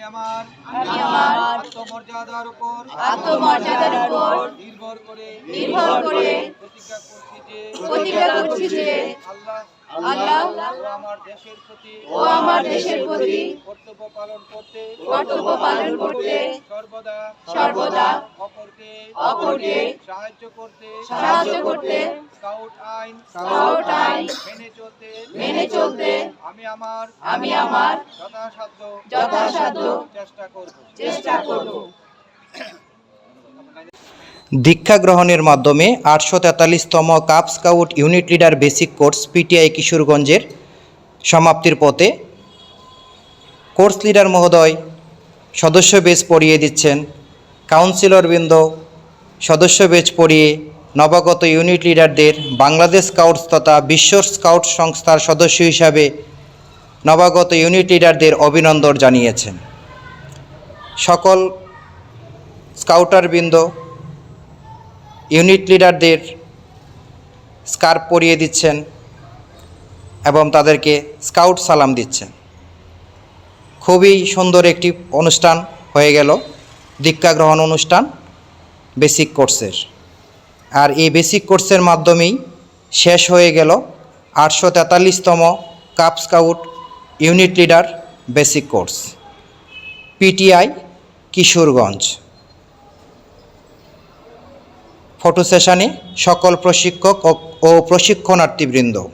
আমি আমার আত্মমর্যাদার উপর আত্মমর্যাদার উপর নির্ভর করে নির্ভর করে প্রতিজ্ঞা করছি যে প্রতিজ্ঞা করছি যে আল্লাহ আল্লাহ আমার দেশের প্রতি ও আমার দেশের প্রতি কর্তব্য পালন করতে কর্তব্য পালন করতে সর্বদা সর্বদা অপরকে অপরকে সাহায্য করতে সাহায্য করতে স্কাউট আইন স্কাউট আইন মেনে চলতে মেনে চলতে আমি আমার আমি আমার যথাসাধ্য যথাসাধ্য চেষ্টা করব। চেষ্টা করব। দীক্ষা গ্রহণের মাধ্যমে আটশো তেতাল্লিশতম cub scout unit leader basic course PTI কিশোরগঞ্জের সমাপ্তির পথে কোর্স লিডার মহোদয় সদস্য বেচ পড়িয়ে দিচ্ছেন। কাউন্সিলরবৃন্দ সদস্য বেচ পড়িয়ে নবাগত ইউনিট লিডারদের বাংলাদেশ স্কাউটস তথা বিশ্ব স্কাউট সংস্থার সদস্য হিসাবে নবাগত ইউনিট লিডারদের অভিনন্দন জানিয়েছেন। সকল স্কাউটারবৃন্দ ইউনিট লিডারদের স্কার্প পরিয়ে দিচ্ছেন এবং তাদেরকে স্কাউট সালাম দিচ্ছেন। খুবই সুন্দর একটি অনুষ্ঠান হয়ে গেল। দীক্ষা গ্রহণ অনুষ্ঠান, বেসিক কোর্সের। আর এই বেসিক কোর্সের মাধ্যমেই শেষ হয়ে গেল আটশো তেতাল্লিশতম cub scout unit leader basic course PTI Kishoreganj. Photo সেশনে সকল প্রশিক্ষক ও- ও প্রশিক্ষণার্থীবৃন্দ